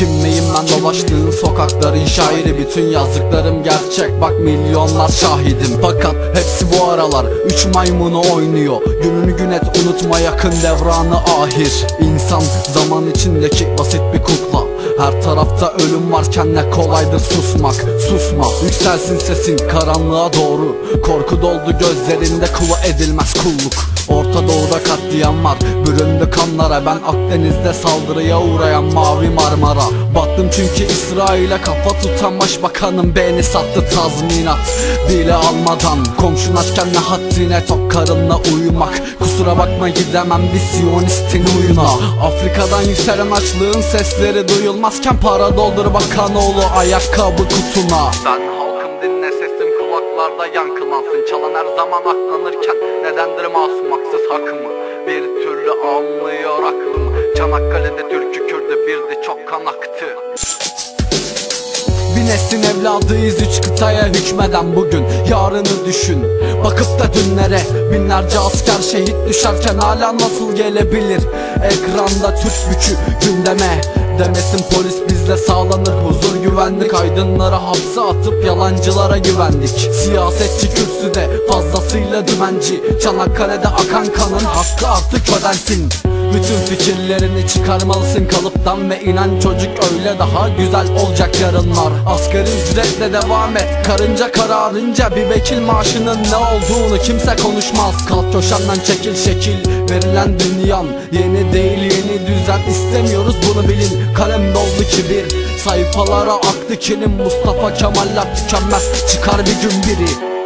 Ben dolaştığın sokakların şairi Bütün yazdıklarım gerçek. Bak milyonlar şahidim. Fakat hepsi bu aralar Üç maymunu oynuyor. Gününü gün et unutma yakın devranı ahir. İnsan zaman içindeki basit bir kukla. Her tarafta ölüm varken ne kolaydır susmak. Susma yükselsin sesin karanlığa doğru. Korku doldu gözlerinde kula edilmez kulluk. Orta Doğu'da katliam var Büründü kanlara. Ben Akdeniz'de saldırıya uğrayan mavi Marmara. Battım çünkü İsrail'e kafa tutan başbakanım Beni sattı tazminat. Bile almadan Komşun açken ne haddine tok karınla uyumak. Kusura bakma gidemem bir siyonistin uyuna Afrika'dan yükselen açlığın sesleri duyulmazken Para doldur bakanoğlu ayakkabı kutuna. Ben dinle sesim kulaklarda yankılansın. Çalan her zaman aklanırken nedendir masum haksız hakkımı Bir türlü anlıyor aklım. Çanakkale'de türkü kürdü birdi çok kan aktı bir neslin evladıyız üç kıtaya hükmeden bugün. Yarını düşün Bakıp da dünlere. Binlerce asker şehit düşerken hala nasıl gelebilir? Ekranda Türk gücü gündeme Demesin polis bizde sağlanır. Huzur güvenlik Aydınları hapse atıp yalancılara güvendik. Siyasetçi kürsüde fazlasıyla dümenci. Çanakkale'de akan kanın hakkı artık ödensin. Bütün fikirlerini çıkarmalısın kalıptan ve inan çocuk öyle daha güzel olacak yarınlar. Asgari ücretle devam et. Karınca kararınca bir vekil maaşının ne olduğunu kimse konuşmaz. Kalk köşenden çekil şekil. Verilen dünyan Yeni değil yeni düzen istemiyoruz bunu bilin. Kalem doldu kibir. Sayfalara aktı kilim. Mustafa Kemaller tükenmez. Çıkar bir gün biri